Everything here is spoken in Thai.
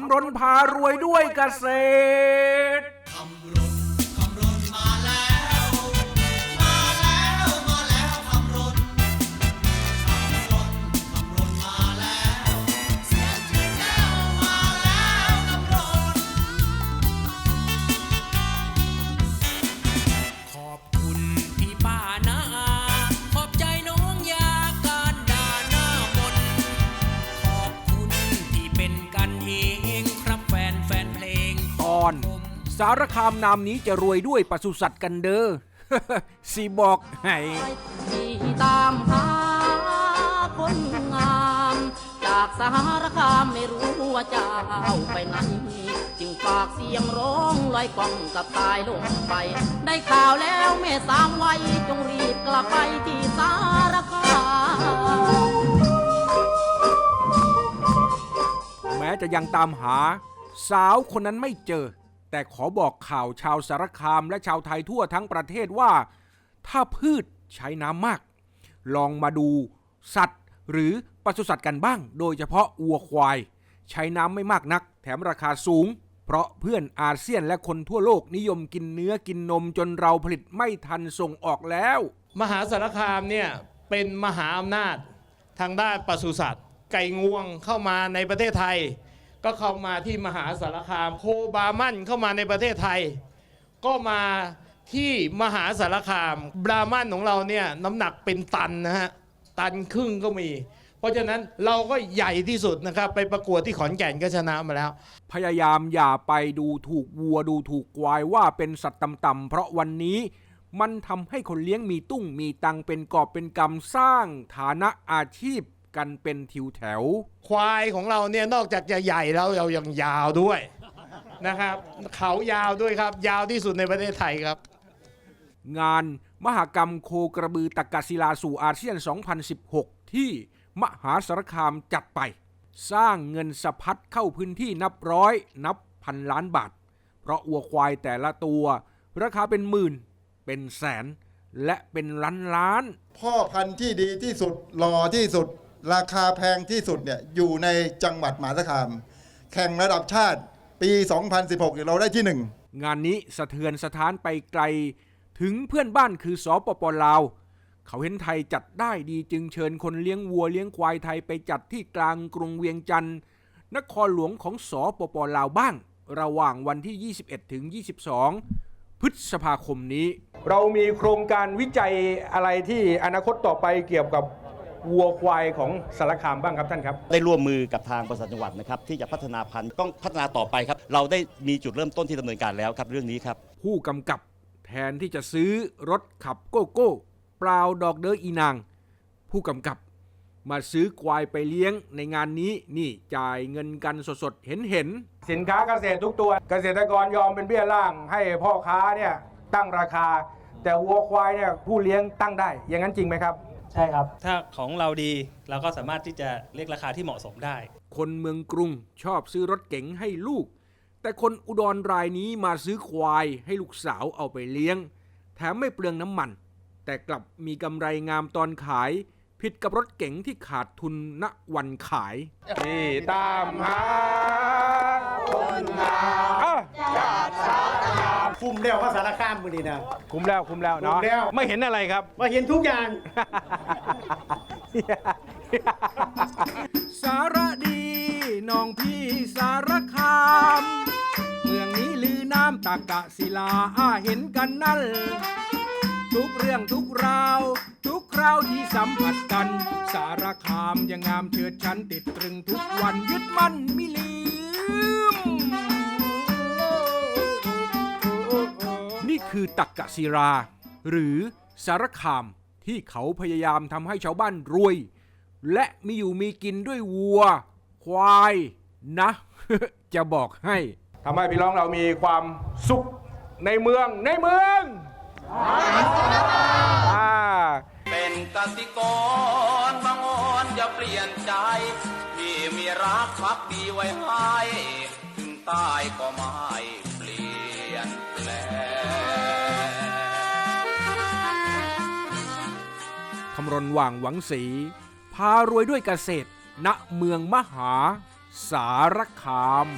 ำรนพารวยด้วยเกษตร งตอนสารคามนามนี้จะรวยด้วยปศุสัตว์กันเด้อสีบอกให้ที่ตามหาคนงาม จากสารคามไม่รู้ว่าเจ้าไปไหนจึงฝากเสียงร้องลอยกล่องกับตายลงไป ได้ข่าวแล้วแม่สามวัยจงรีบกลับไปที่สารคามแม้จะยังตามหา สาวคนนั้นไม่เจอ แต่ขอบอกข่าวชาวสารคามและชาวไทยทั่วทั้งประเทศว่า ถ้าพืชใช้น้ำมาก ลองมาดูสัตว์ หรือปศุสัตว์กันบ้าง โดยเฉพาะวัวควาย ใช้น้ำไม่มากนัก แถมราคาสูง เพราะเพื่อนอาเซียนและคนทั่วโลกนิยมกินเนื้อกินนมจนเราผลิตไม่ทันส่งออกแล้ว มหาสารคามเนี่ยเป็นมหาอำนาจทางด้านปศุสัตว์ ไก่งวงเข้ามาในประเทศไทย ก็เข้ามาที่มหาสารคามโคบามั่นเข้ามาในประเทศไทย ก็มาที่มหาสารคามบรามั่นของเราเนี่ยน้ำหนักเป็นตันนะฮะตันครึ่งก็มี เพราะฉะนั้นเราก็ใหญ่ที่สุดนะครับ ไปประกวดที่ขอนแก่นก็ชนะมาแล้ว พยายามอย่าไปดูถูกวัวดูถูกควายว่าเป็นสัตว์ต่ำๆเพราะวันนี้มันทำให้คนเลี้ยงมีตุ้งมีตังเป็นกอบเป็นกำสร้างฐานะอาชีพ กันเป็นทิวแถว ควายของเราเนี่ยนอกจากจะใหญ่แล้วเรายังยาวด้วยนะครับ เขายาวด้วยครับ ยาวที่สุดในประเทศไทยครับ งานมหกรรมโคกระบือตะกศิลาสู่อาเซียน 2016 ที่มหาสารคามจัดไป สร้างเงินสะพัดเข้าพื้นที่นับร้อย นับพันล้านบาท เพราะวัวควายแต่ละตัว ราคาเป็นหมื่น เป็นแสน และเป็นล้านล้าน พ่อพันธุ์ที่ดีที่สุดหล่อที่สุด ราคาแพงที่สุดเนี่ยอยู่ในจังหวัดมหาสารคาม แข่งระดับชาติปี 2016เนี่ยเราได้ที่หนึ่งงานนี้สะเทือนสถานไปไกล ถึงเพื่อนบ้านคือสปปลาว เขาเห็นไทยจัดได้ดีจึงเชิญคนเลี้ยงวัวเลี้ยงควายไทยไปจัดที่กลางกรุงเวียงจันทร์นครหลวงของสปปลาวบ้าง ระหว่างวันที่ 21 ถึง 22 พฤษภาคมนี้ เรามีโครงการวิจัยอะไรที่อนาคตต่อไปเกี่ยวกับ วัวควายของสารคามบ้างครับท่านครับ ได้ร่วมมือกับทางบริษัทจังหวัดนะครับที่จะพัฒนาพันธุ์ต้องพัฒนาต่อไปครับ เราได้มีจุดเริ่มต้นที่ดำเนินการแล้วครับเรื่องนี้ครับ ผู้กำกับแทนที่จะซื้อรถขับโกโก้เปล่าดอกเดออีนาง ผู้กำกับมาซื้อควายไปเลี้ยงในงานนี้นี่จ่ายเงินกันสดๆ เห็นเห็นๆสินค้าเกษตรทุกตัว เกษตรกรยอมเป็นเบี้ยล่าง ให้พ่อค้าเนี่ยตั้งราคา แต่วัวควายเนี่ยผู้เลี้ยงตั้งได้ อย่างนั้นจริงไหมครับ ใช่ครับ ถ้าของเราดีเราก็สามารถที่จะเรียกราคาที่เหมาะสมได้ คนเมืองกรุงชอบซื้อรถเก๋งให้ลูก แต่คนอุดรรายนี้มาซื้อควายให้ลูกสาวเอาไปเลี้ยง แถมไม่เปลืองน้ำมัน แต่กลับมีกำไรงามตอนขาย ผิดกับรถเก๋งที่ขาดทุนณวันขาย นี่ตามหาคนงาม คุ้ม แล้วภาษารคามมือนี้นะ คุ้มแล้วคุ้มแล้วเนาะคุ้มแล้ว ไม่เห็นอะไรครับ มาเห็นทุกอย่าง สารดีน้องพี่สารคาม เมืองนี้ลือน้ำตากะศิลาอาเห็นกันนั่น ทุกเรื่องทุกราว ทุกคราวที่สัมผัสกัน สารคามยังงามเชิดชันติดตรึงทุกวันยึดมั่นไม่ลืม คือตักกะศิรา หรือสารคามที่เขาพยายามทำให้ชาวบ้านรวย และมีอยู่มีกินด้วยวัว ควายนะ จะบอกให้ทำให้พี่น้องเรามีความสุขในเมืองในเมืองอ่าเป็นกสิกรบางอ่อนอย่าเปลี่ยนใจที่มีรักพักดีไว้ให้ ถึงตายก็ไม่เปลี่ยน คำรณว่างหวังสี พารวยด้วยเกษตร ณเมืองมหาสารคาม